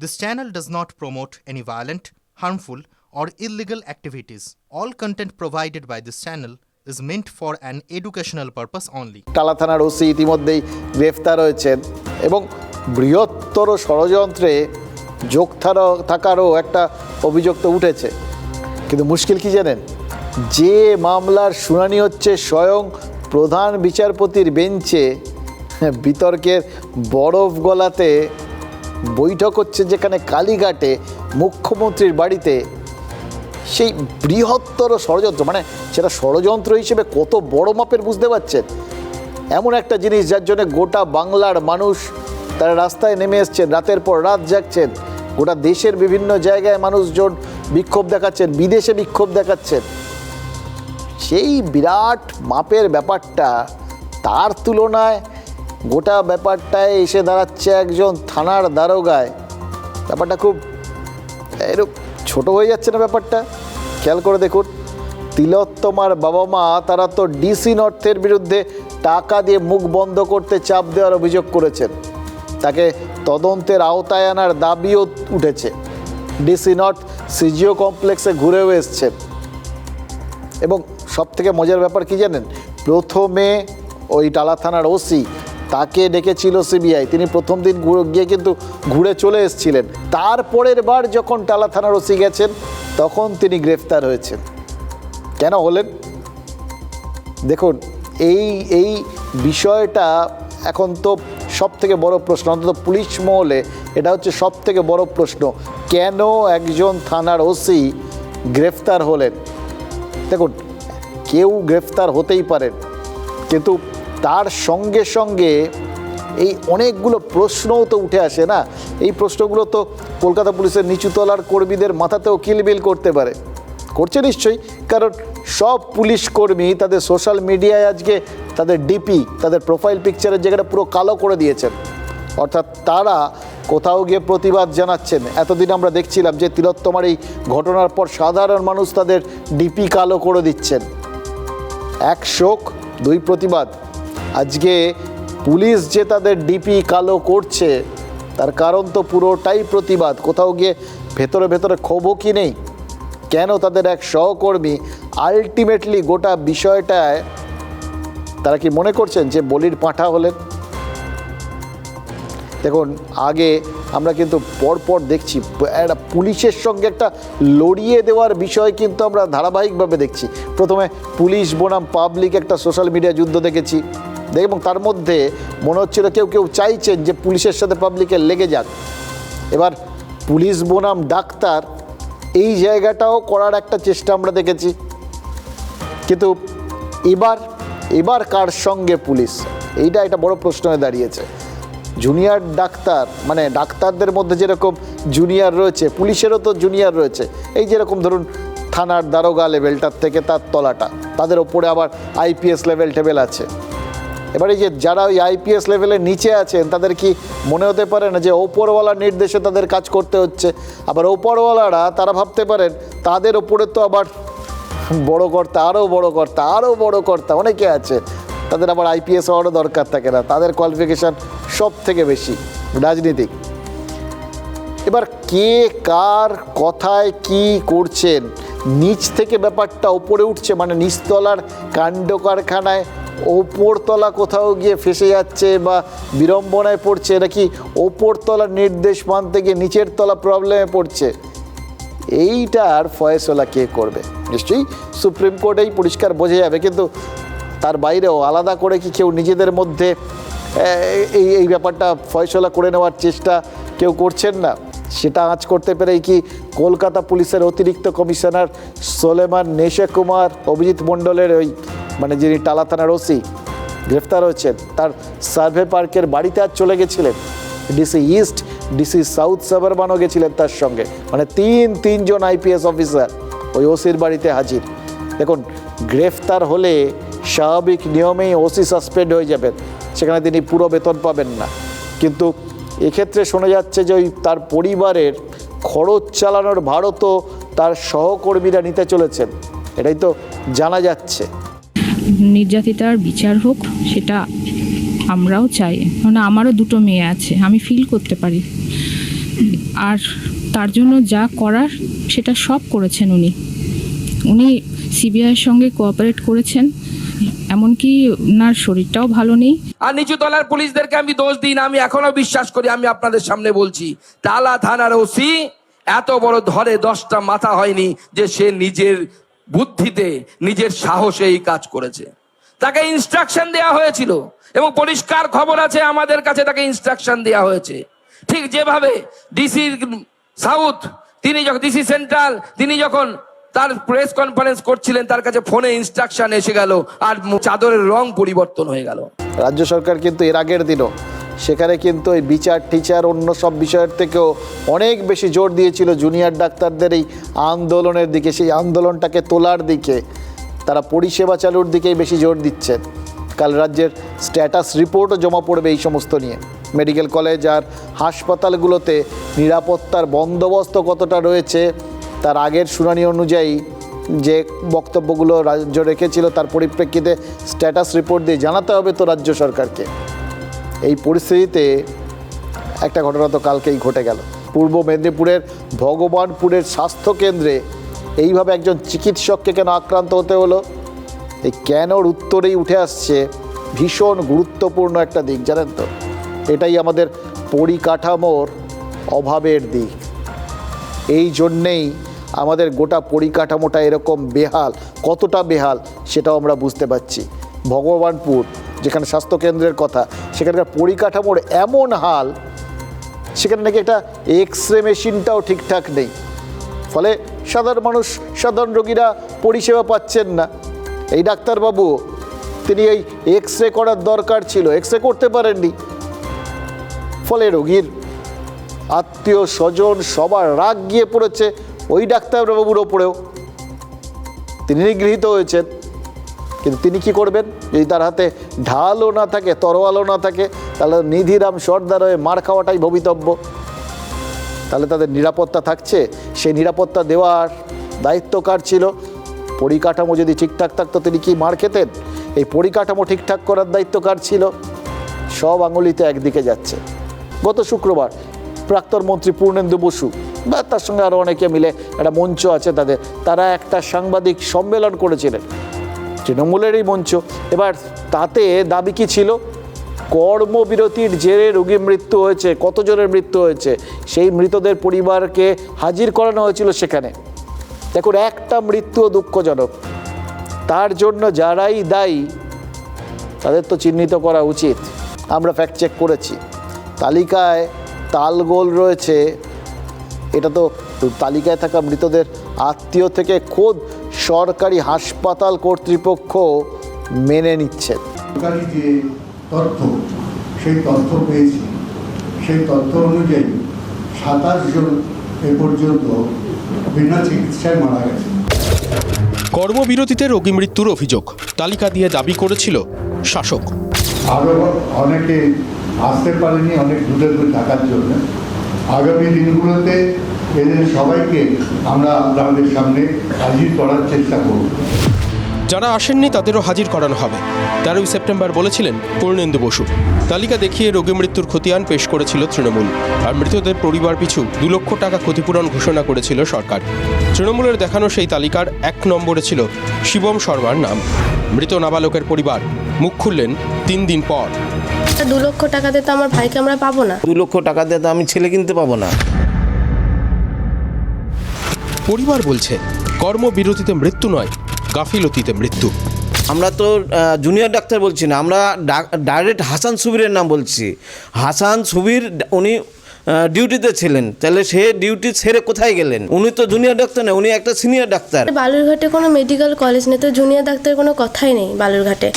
This channel does not promote any violent, harmful, or illegal activities. All content provided by this channel is meant for an educational purpose only. টালা থানার OC ইতিমধ্যেই গ্রেফতার হয়েছেন এবং বৃহত্তর ষড়যন্ত্রে যোগ থাকারও একটা অভিযোগ তো উঠেছে কিন্তু মুশকিল কি জানেন যে মামলার শুনানি হচ্ছে স্বয়ং প্রধান বিচারপতির বেঞ্চে বিতর্কের বরফ গলাতে বৈঠক হচ্ছে যেখানে কালীঘাটে মুখ্যমন্ত্রীর বাড়িতে সেই বৃহত্তর ষড়যন্ত্র মানে সেটা ষড়যন্ত্র হিসেবে কত বড় মাপের বুঝতে পারছেন? এমন একটা জিনিস যার জন্য গোটা বাংলার মানুষ তারা রাস্তায় নেমে এসছেন, রাতের পর রাত জাগছেন। গোটা দেশের বিভিন্ন জায়গায় মানুষজন বিক্ষোভ দেখাচ্ছেন, বিদেশে বিক্ষোভ দেখাচ্ছেন। সেই বিরাট মাপের ব্যাপারটা তার তুলনায় গোটা ব্যাপারটায় এসে দাঁড়াচ্ছে একজন থানার দারোগায়। ব্যাপারটা খুব এরকম ছোট হয়ে যাচ্ছে না ব্যাপারটা? খেয়াল করে দেখুন, তিলোত্তমার বাবা মা তারা তো ডিসি নর্থের বিরুদ্ধে টাকা দিয়ে মুখ বন্ধ করতে চাপ দেওয়ার অভিযোগ করেছেন। তাকে তদন্তের আওতায় আনার দাবিও উঠেছে। ডিসি নর্থ সিজিও কমপ্লেক্সে ঘুরেও এসছেন এবং সব থেকে মজার ব্যাপার কি জানেন? প্রথমে ওই টালা থানার ওসি তাকে ডেকেছিল সিবিআই। তিনি প্রথম দিন গিয়ে কিন্তু ঘুরে চলে এসেছিলেন। তারপরের বার যখন টালা থানার ওসি গেছেন, তখন তিনি গ্রেফতার হয়েছেন। কেন হলেন? দেখুন, এই এই বিষয়টা এখন তো সব থেকে বড় প্রশ্ন। অন্তত পুলিশ মহলে এটা হচ্ছে সব থেকে বড় প্রশ্ন। কেন একজন থানার ওসি গ্রেফতার হলেন? দেখুন, কেউ গ্রেফতার হতেই পারেন। কিন্তু তার সঙ্গে সঙ্গে এই অনেকগুলো প্রশ্নও তো উঠে আসে, না? এই প্রশ্নগুলো তো কলকাতা পুলিশের নিচুতলার কর্মীদের মাথাতেও কিলবিল করতে পারে। করছে নিশ্চয়ই, কারণ সব পুলিশ কর্মী তাদের সোশ্যাল মিডিয়ায় আজকে তাদের ডিপি তাদের প্রোফাইল পিকচারের জায়গাটা পুরো কালো করে দিয়েছেন। অর্থাৎ তারা কোথাও গিয়ে প্রতিবাদ জানাচ্ছেন। এতদিন আমরা দেখছিলাম যে তিলোত্তমার এই ঘটনার পর সাধারণ মানুষ তাদের ডিপি কালো করে দিচ্ছেন। এক শোক, দুই প্রতিবাদ। আজকে পুলিশ যে তাদের ডিপি কালো করছে, তার কারণ তো পুরোটাই প্রতিবাদ। কোথাও গিয়ে ভেতরে ভেতরে ক্ষোভও কি নেই? কেন তাদের এক সহকর্মী আলটিমেটলি গোটা বিষয়টায় তারা কি মনে করছেন যে বলির পাঁঠা হলেন? দেখুন, আগে আমরা কিন্তু পরপর দেখছি, একটা পুলিশের সঙ্গে একটা লড়িয়ে দেওয়ার বিষয় কিন্তু আমরা ধারাবাহিকভাবে দেখছি। প্রথমে পুলিশ বনাম পাবলিক একটা সোশ্যাল মিডিয়া যুদ্ধ দেখেছি। দেখ- এবং তার মধ্যে মনে হচ্ছিল কেউ কেউ চাইছেন যে পুলিশের সাথে পাবলিকের লেগে যাক। এবার পুলিশ বনাম ডাক্তার, এই জায়গাটাও করার একটা চেষ্টা আমরা দেখেছি। কিন্তু এবার এবার কার সঙ্গে পুলিশ? এইটা একটা বড় প্রশ্ন হয়ে দাঁড়িয়েছে। জুনিয়র ডাক্তার মানে ডাক্তারদের মধ্যে যেরকম জুনিয়র রয়েছে, পুলিশেরও তো জুনিয়র রয়েছে। এই যেরকম ধরুন থানার দারোগা লেভেলটার থেকে তার তলাটা, তাদের ওপরে আবার আইপিএস লেভেল টেবেল আছে। এবার যে যারা ওই আইপিএস লেভেলের নিচে আছেন, তাদের কি মনে হতে পারে না যে ওপরওয়ালার নির্দেশে তাদের কাজ করতে হচ্ছে? আবার ওপরওয়ালারা তারা ভাবতে পারেন, তাদের ওপরে তো আবার বড় কর্তা আরও বড় কর্তা আরও বড় কর্তা অনেকে আছে। তাদের আবার আইপিএস হওয়ারও দরকার থাকে না। তাদের কোয়ালিফিকেশান সব থেকে বেশি রাজনীতিক। এবার কে কার কথায় কি করছেন? নিচ থেকে ব্যাপারটা ওপরে উঠছে মানে নিচতলার কাণ্ড কারখানায় ওপরতলা কোথাও গিয়ে ফেসে যাচ্ছে বা বিড়ম্বনায় পড়ছে নাকি ওপরতলার নির্দেশ মানতে গিয়ে নিচের তলা প্রবলেমে পড়ছে? এইটার ফয়সলা কে করবে? নিশ্চয়ই সুপ্রিম কোর্টেই পরিষ্কার বোঝা যাবে, কিন্তু তার বাইরেও আলাদা করে কি কেউ নিজেদের মধ্যে এই এই ব্যাপারটা ফয়সলা করে নেওয়ার চেষ্টা কেউ করছেন না? সেটা আঁচ করতে পেরেই কি কলকাতা পুলিশের অতিরিক্ত commissioner Solomon Nesakumar, Abhijit মণ্ডলের ওই মানে যিনি টালা থানার ওসি, গ্রেফতার হয়েছেন তার সার্ভে পার্কের বাড়িতে আজ চলে গেছিলেন। ডিসি ইস্ট, ডিসি সাউথ সাবারবানও গেছিলেন তার সঙ্গে। মানে তিন, তিনজন আইপিএস অফিসার ওই ওসির বাড়িতে হাজির। দেখুন, গ্রেফতার হলে স্বাভাবিক নিয়মেই ওসি সাসপেন্ড হয়ে যাবেন। সেখানে তিনি পুরো বেতন পাবেন না। কিন্তু এক্ষেত্রে শোনা যাচ্ছে যে ওই তার পরিবারের খরচ চালানোর ভারতও তার সহকর্মীরা নিতে চলেছেন। এটাই তো জানা যাচ্ছে। নির্যাতিতার বিচার হোক, সেটা আমরাও চাই। মানে আমারও দুটো মেয়ে আছে, আমি ফিল করতে পারি। আর তার জন্য যা করার, সেটা সব করেছেন উনি। উনি সিবিআইয়ের সঙ্গে কোঅপারেট করেছেন, এমনকি ওনার শরীরটাও ভালো নেই। আর নিচু তলার পুলিশদেরকে আমি দোষ দিই না, আমি এখনও বিশ্বাস করি, আমি আপনাদের সামনে বলছি টালা থানার ওসি, এত বড় ধরে দশটা মাথা হয়নি যে সে নিজের বুদ্ধিতে নিজের সাহসে এই কাজ করেছে। তাকে ইনস্ট্রাকশন দেওয়া হয়েছিল এবং পরিষ্কার খবর আছে, আমাদের কাছে তাকে ইনস্ট্রাকশন দেওয়া হয়েছে। ঠিক যেভাবে ডিসি সাউথ, তিনি যখন ডিসি সেন্ট্রাল, তিনি যখন তার প্রেস কনফারেন্স করছিলেন, তার কাছে ফোনে ইনস্ট্রাকশন এসে গেল, আর চাদরের রং পরিবর্তন হয়ে গেল। রাজ্য সরকার কিন্তু এর আগের দিনও সেখানে কিন্তু এই বিচার, টিচার, অন্য সব বিষয়ের থেকেও অনেক বেশি জোর দিয়েছিল জুনিয়র ডাক্তারদের এই আন্দোলনের দিকে, সেই আন্দোলনটাকে তোলার দিকে। তারা পরিষেবা চালুর দিকেই বেশি জোর দিচ্ছেন কাল রাজ্যের স্ট্যাটাস রিপোর্টও জমা পড়বে এই সমস্ত নিয়ে। মেডিকেল কলেজ আর হাসপাতালগুলোতে নিরাপত্তার বন্দোবস্ত কতটা রয়েছে, তার আগের শুনানি অনুযায়ী যে বক্তব্যগুলো রাজ্য রেখেছিল তার পরিপ্রেক্ষিতে স্ট্যাটাস রিপোর্ট দিয়ে জানাতে হবে তো রাজ্য সরকারকে। এই পরিস্থিতিতে একটা ঘটনা তো কালকেই ঘটে গেল। পূর্ব মেদিনীপুরের ভগবানপুরের স্বাস্থ্য কেন্দ্রে এইভাবে একজন চিকিৎসককে কেন আক্রান্ত হতে হলো? এই কেনর উত্তরেই উঠে আসছে ভীষণ গুরুত্বপূর্ণ একটা দিক, জানেন তো? এটাই আমাদের পরিকাঠামোর অভাবের দিক। এই জন্যেই আমাদের গোটা পরিকাঠামোটা এরকম বেহাল। কতটা বেহাল সেটাও আমরা বুঝতে পারছি। ভগবানপুর যেখানে স্বাস্থ্যকেন্দ্রের কথা, সেখানকার পরিকাঠামোর এমন হাল, সেখানে নাকি একটা এক্স রে মেশিনটাও ঠিকঠাক নেই। ফলে সাধারণ মানুষ, সাধারণ রোগীরা পরিষেবা পাচ্ছেন না। এই ডাক্তারবাবু, তিনি এই এক্স রে করার দরকার ছিল এক্স রে করতে পারেননি। ফলে রোগীর আত্মীয় স্বজন সবার রাগ গিয়ে পড়েছে ওই ডাক্তারবাবুর ওপরেও। তিনি নিগৃহীত হয়েছেন। কিন্তু তিনি কি করবেন? যদি তার হাতে ঢালও না থাকে, তরোয়ালও না থাকে, তাহলে নিধিরাম সর্দার হয়ে মার খাওয়াটাই ভবিতব্য। তাহলে তাদের নিরাপত্তা থাকছে। সেই নিরাপত্তা দেওয়ার দায়িত্ব কার ছিল? পরিকাঠামো যদি ঠিকঠাক থাকতো, তিনি কি মার খেতেন? এই পরিকাঠামো ঠিকঠাক করার দায়িত্ব কার ছিল? সব আঙুলিতে একদিকে যাচ্ছে। গত শুক্রবার প্রাক্তন মন্ত্রী পূর্ণেন্দু বসু বা তার সঙ্গে আরও অনেকে মিলে একটা মঞ্চ আছে তাদের, তারা একটা সাংবাদিক সম্মেলন করেছিলেন। তৃণমূলেরই মঞ্চ। এবার তাতে দাবি কি ছিল? কর্মবিরতির জেরে রোগী মৃত্যু হয়েছে, কতজনের মৃত্যু হয়েছে? সেই মৃতদের পরিবারকে হাজির করানো হয়েছিল সেখানে। দেখুন, একটা মৃত্যুও দুঃখজনক। তার জন্য যারাই দায়ী, তাদের তো চিহ্নিত করা উচিত। আমরা ফ্যাক্ট চেক করেছি। তালিকায় তালগোল রয়েছে। এটা তো তালিকায় থাকা মৃতদের আত্মীয় থেকে খোদ সরকারি হাসপাতাল কর্তৃপক্ষ মেনে নিচ্ছেন সরকারি যে তথ্য সেই তথ্য পেয়েছি। সেই তথ্য অনুযায়ী সাতাশ জন এ পর্যন্ত বিনা চিকিৎসায় মারা গেছে। কর্মবিরতিতে রোগী মৃত্যুর অভিযোগ তালিকা দিয়ে দাবি করেছিল শাসক। আরও অনেকে আসতে পারেনি অনেক দূরে দূরে থাকার জন্য। আগামী দিনগুলোতে এদের সবাইকে আমরা আপনাদের সামনে হাজির করার চেষ্টা করব। যারা আসেননি তাদেরও হাজির করানো হবে। তেরোই সেপ্টেম্বর বলেছিলেন পূর্ণেন্দু বসু। তালিকা দেখিয়ে রোগী মৃত্যুর খতিয়ান পেশ করেছিল তৃণমূল। আর মৃতদের পরিবার পিছু দু লক্ষ টাকা ক্ষতিপূরণ ঘোষণা করেছিল সরকার। তৃণমূলের দেখানো সেই তালিকার এক নম্বরে ছিল শিবম শর্মার নাম। মৃত নাবালকের পরিবার মুখ খুললেন তিন দিন পর। দু লক্ষ টাকাতে তো আমার ভাইকে আমরা পাবো না। দু লক্ষ টাকা দিয়ে তো আমি ছেলে কিনতে পাবো না। পরিবার বলছে, কর্মবিরতিতে মৃত্যু নয়, গাফিলতিতে মৃত্যু। আমরা তো জুনিয়র ডাক্তার বলছি না, আমরা ডাইরেক্ট হাসান সুবিরের নাম বলছি। হাসান সুবির, উনি ডিউটিতে ছিলেন। তাহলে সে ডিউটি ছেড়ে কোথায় গেলেন? উনি তো জুনিয়র ডাক্তার না উনি একটা সিনিয়র ডাক্তার বালুরঘাটে কোনো মেডিকেল কলেজ নেই তো জুনিয়র ডাক্তার কোনো কথাই নেই বালুরঘাটে।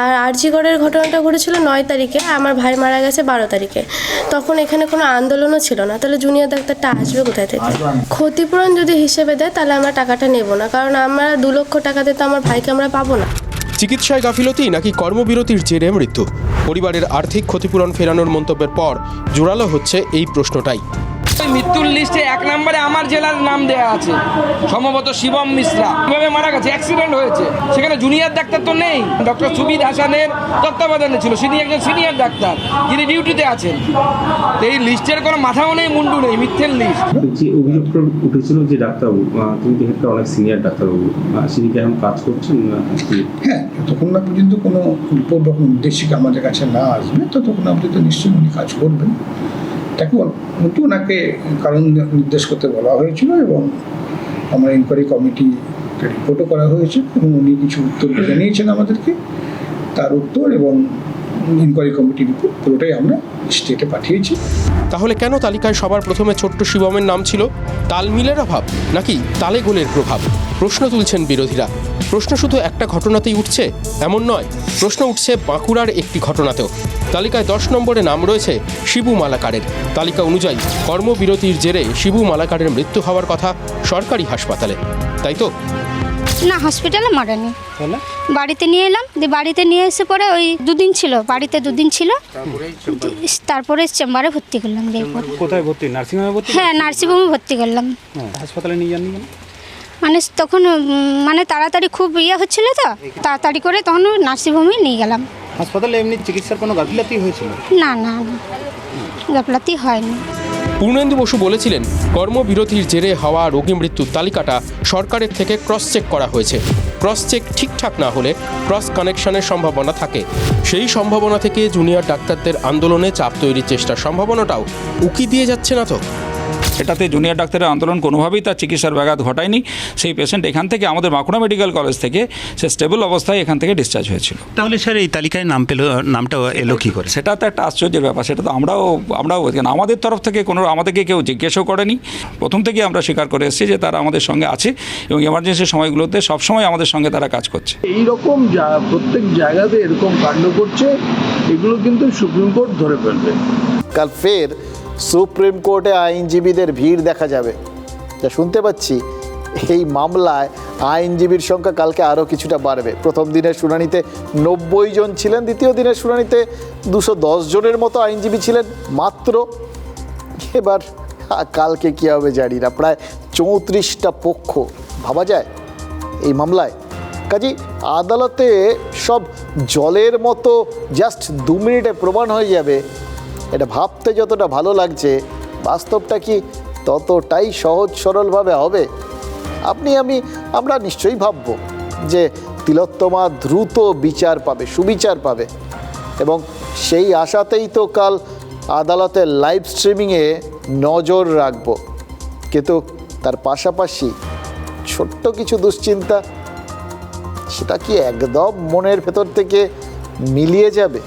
আর আরজিগড়ের ঘটনাটা ঘটেছিল নয় তারিখে আমার ভাই মারা গেছে বারো তারিখে। তখন এখানে কোনো আন্দোলনও ছিল না তাহলে জুনিয়র ডাক্তারটা আসবে কোথায় থেকে? ক্ষতিপূরণ যদি হিসেবে দেয় তাহলে আমরা টাকাটা নেব না কারণ আমরা দু লক্ষ টাকাতে তো আমার ভাইকে আমরা পাবো না। চিকিৎসায় গাফিলতি নাকি কর্মবিরতির জেরে মৃত্যু? পরিবারের আর্থিক ক্ষতিপূরণ ফেরানোর মন্তব্যের পর জোরালো হচ্ছে এই প্রশ্নটাই। মৃত্যুর লিস্টে এক নম্বরে আমার জেলার নাম দেয়া আছে। সম্ভবত শিবম মিশ্রা। কীভাবে মারা গেছে অ্যাক্সিডেন্ট হয়েছে। সেখানে জুনিয়র ডাক্তার তো নেই। ডক্টর সুবিদ হাসানের তত্ত্বাবধানে ছিল তিনি একজন সিনিয়র ডাক্তার যিনি ডিউটিতে আছেন। এই লিস্টের কোনো মাথাও নেই মুন্ডু নেই মিথ্যের লিস্ট যে অভিযোগটা উঠেছিল যে ডাক্তারবাবু তিনি তো অনেক সিনিয়র ডাক্তারবাবু। তিনি কি এখন কাজ করছেন না? হ্যাঁ যতক্ষণ না পর্যন্ত কোনো রিপোর্ট বা কোনো আমাদের কাছে না আসবে ততক্ষণ আপনি তো নিশ্চয়ই উনি কাজ করবেন। তাকে কিন্তু ওনাকে কারণ নির্দেশ করতে বলা হয়েছিল এবং আমরা ইনকোয়ারি কমিটি রিপোর্টও করা হয়েছে এবং উনি কিছু উত্তর জানিয়েছেন আমাদেরকে। তার উত্তর এবং ইনকোয়ারি কমিটি রিপোর্ট পুরোটাই আমরা স্টেটে পাঠিয়েছি। তাহলে কেন তালিকায় সবার প্রথমে ছোট্ট শিবমের নাম ছিল তালমিলের অভাব নাকি তালে গোলের প্রভাব? প্রশ্ন তুলছেন বিরোধীরা। প্রশ্ন শুধু একটা ঘটনাতেই উঠছে, এমন নয়, প্রশ্ন উঠছে বাঁকুড়ার একটি ঘটনাতেও। তালিকায় দশ নম্বরে নাম রয়েছে শিবু মালাকারের। তালিকা অনুযায়ী, কর্মবিরতির জেরে শিবু মালাকারের মৃত্যু হওয়ার কথা সরকারি হাসপাতালে। তাই তো? না হসপিটালে মারেনি। বাড়িতে নিয়ে এলাম দিয়ে বাড়িতে নিয়ে এসে পরে ওই দুদিন ছিল বাড়িতে দুদিন ছিল। তারপরে চেম্বারে ভর্তি করলাম কোথায় ভর্তি? নার্সিংহোমে ভর্তি? হ্যাঁ নার্সিংহোমে ভর্তি করলাম। হ্যাঁ, হাসপাতালে নিয়ে যাননি মানে তখন মানে তাড়াতাড়ি খুব ইয়ে হচ্ছিল তো তাড়াতাড়ি করে তখন নার্সিংহোমে নিয়ে গেলাম। হাসপাতালে এমনি চিকিৎসার কোনো গাফিলাতি হয়েছিল? না না না গাফলাতি হয়নি। পূর্ণেন্দু বসু বলেছিলেন, কর্মবিরতির জেরে হওয়া রোগী মৃত্যুর তালিকাটা সরকারের থেকে ক্রস চেক করা হয়েছে। ক্রস চেক ঠিকঠাক না হলে ক্রস কানেকশনের সম্ভাবনা থাকে। সেই সম্ভাবনা থেকে জুনিয়র ডাক্তারদের আন্দোলনে চাপ তৈরির চেষ্টার সম্ভাবনাটাও উকি দিয়ে যাচ্ছে না তো? এটাতে জুনিয়র ডাক্তারের আন্দোলন কোনোভাবেই তার চিকিৎসার ব্যাঘাত ঘটায়নি। সেই পেশেন্ট এখান থেকে আমাদের বাঁকুড়া মেডিকেল কলেজ থেকে সে স্টেবল অবস্থায় এখান থেকে ডিসচার্জ হয়েছিল। তাহলে স্যার এই তালিকায় নাম পেল নামটা এলো কি করে? সেটা তো একটা আশ্চর্যের ব্যাপার সেটা তো আমরাও আমরাও কেন আমাদের তরফ থেকে কোনো আমাদেরকে কেউ জিজ্ঞেসও করেনি। প্রথম থেকেই আমরা স্বীকার করে এসেছি যে তারা আমাদের সঙ্গে আছে এবং এমার্জেন্সি সময়গুলোতে সবসময় আমাদের সঙ্গে তারা কাজ করছে। এই রকম প্রত্যেক জায়গাতে এরকম কাণ্ড করছে এগুলো কিন্তু সুপ্রিম কোর্ট ধরে ফেলবে। কাল ফের সুপ্রিম কোর্টে আইনজীবীদের ভিড় দেখা যাবে। যা শুনতে পাচ্ছি, এই মামলায় আইনজীবীর সংখ্যা কালকে আরও কিছুটা বাড়বে। প্রথম দিনের শুনানিতে নব্বই জন ছিলেন, দ্বিতীয় দিনের শুনানিতে দুশো দশ জনের মতো আইনজীবী ছিলেন মাত্র। এবার কালকে কী হবে জানি না, প্রায় চৌত্রিশটা পক্ষ। ভাবা যায় এই মামলায়? কাজী, আদালতে সব জলের মতো জাস্ট দু মিনিটে প্রমাণ হয়ে যাবে। এটা ভাবতে যতটা ভালো লাগছে, বাস্তবটা কি ততটাই সহজ সরলভাবে হবে? আপনি, আমি, আমরা নিশ্চয়ই ভাববো যে তিলোত্তমা দ্রুত বিচার পাবে, সুবিচার পাবে। এবং সেই আশাতেই তো কাল আদালতের লাইভ স্ট্রিমিংয়ে নজর রাখব। কিন্তু তার পাশাপাশি ছোট্ট কিছু দুশ্চিন্তা, সেটা কি একদম মনের ভেতর থেকে মিলিয়ে যাবে?